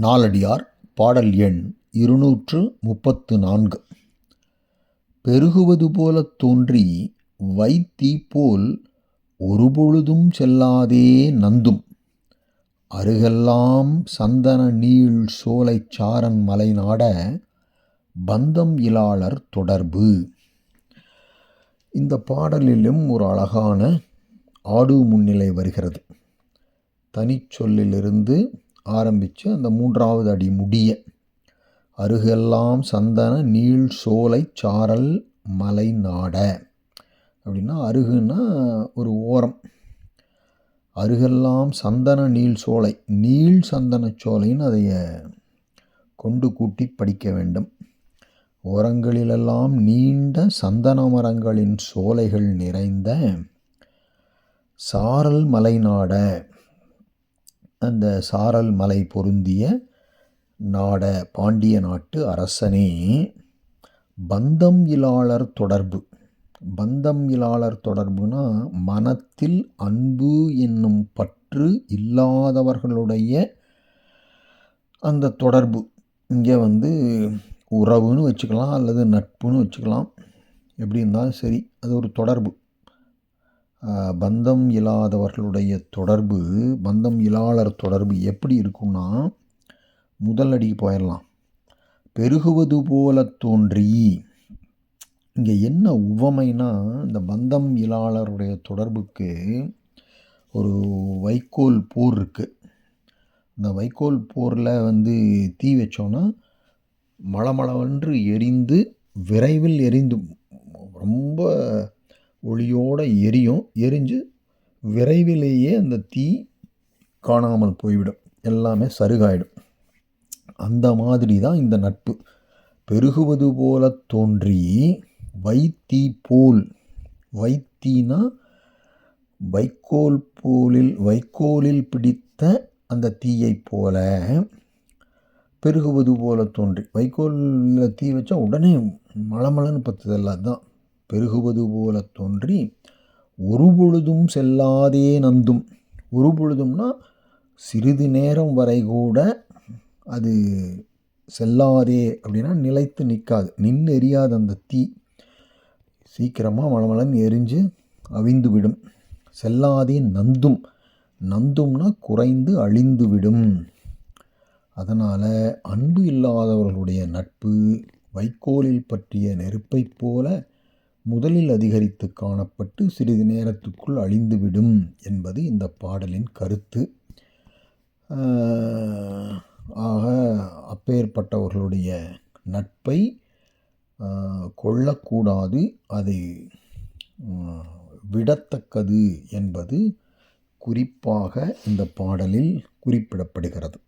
நாலடியார் பாடல் எண் இருநூற்று முப்பத்து நான்கு பெருகுவது போலத் தோன்றி வைத்தீ போல் ஒருபொழுதும் செல்லாதே நந்தும். அருகெல்லாம் சந்தன நீள் சோலைச் சாரன் மலைநாட பந்தம் இலாளர் தொடர்பு. இந்த பாடலிலும் ஒரு அழகான ஆடு முன்னிலை வருகிறது. தனிச்சொல்லிலிருந்து ஆரம்பித்து அந்த மூன்றாவது அடி முடிய அருகெல்லாம் சந்தன நீள் சோலை சாரல் மலை நாட அப்படின்னா அருகுன்னா ஒரு ஓரம். அருகெல்லாம் சந்தன நீள் சோலை நீள் சந்தன சோலைன்னு அதைய கொண்டு கூட்டி படிக்க வேண்டும். ஓரங்களிலெல்லாம் நீண்ட சந்தன மரங்களின் சோலைகள் நிறைந்த சாரல் மலைநாட அந்த சாரல் மலை பொருந்திய நாட பாண்டிய நாட்டு அரசனே பந்தம் இலாளர் தொடர்பு. பந்தம் இலாளர் தொடர்புனா மனத்தில் அன்பு என்னும் பற்று இல்லாதவர்களுடைய அந்த தொடர்பு. இங்கே வந்து உறவுன்னு வச்சுக்கலாம் அல்லது நட்புன்னு வச்சுக்கலாம். எப்படி இருந்தாலும் சரி அது ஒரு தொடர்பு. பந்தம் இல்லாதவர்களுடைய தொடர்பு பந்தம் இல்லாளர் தொடர்பு எப்படி இருக்கும்னா முதல் அடிக்கு போயிடலாம். பெருகுவது போல தோன்றி இங்கே என்ன உவமைனா இந்த பந்தம் இலாளருடைய தொடர்புக்கு ஒரு வைக்கோல் போர் இருக்குது இந்த வைக்கோல் போரில் வந்து தீ வச்சோன்னா மளமளவென்று எரிந்து விரைவில் எரிந்து ரொம்ப ஒளியோடு எரியும் எரிஞ்சு விரைவிலேயே அந்த தீ காணாமல் போய்விடும். எல்லாமே சருகாயிடும். அந்த மாதிரி தான் இந்த நட்பு. பெருகுவது போல தோன்றி வைத்தீ போல். வைத்தினா வைக்கோல் போலில் வைக்கோலில் பிடித்த அந்த தீயை போல பெருகுவது போல தோன்றி. வைக்கோலில் தீ வச்சா உடனே மளமளன்னு பத்துதெல்லாம் தான் பெருகுவது போல தோன்றி ஒரு பொழுதும் செல்லாதே நந்தும். ஒரு பொழுதும்னா சிறிது நேரம் வரை கூட அது செல்லாதே அப்படின்னா நிலைத்து நிற்காது. நின்று எரியாத அந்த தீ சீக்கிரமாக மலமலன் எரிஞ்சு அவிந்து விடும். செல்லாதே நந்தும். நந்தும்னா குறைந்து அழிந்து விடும். அதனால் அன்பு இல்லாதவர்களுடைய நட்பு வைக்கோலில் பற்றிய நெருப்பைப் போல முதலில் அதிகரித்து காணப்பட்டு சிறிது நேரத்துக்குள் அழிந்துவிடும் என்பது இந்த பாடலின் கருத்து. ஆக அப்பேற்பட்டவர்களுடைய நட்பை கொள்ளக்கூடாது அதை விடத்தக்கது என்பது குறிப்பாக இந்த பாடலில் குறிப்பிடப்படுகிறது.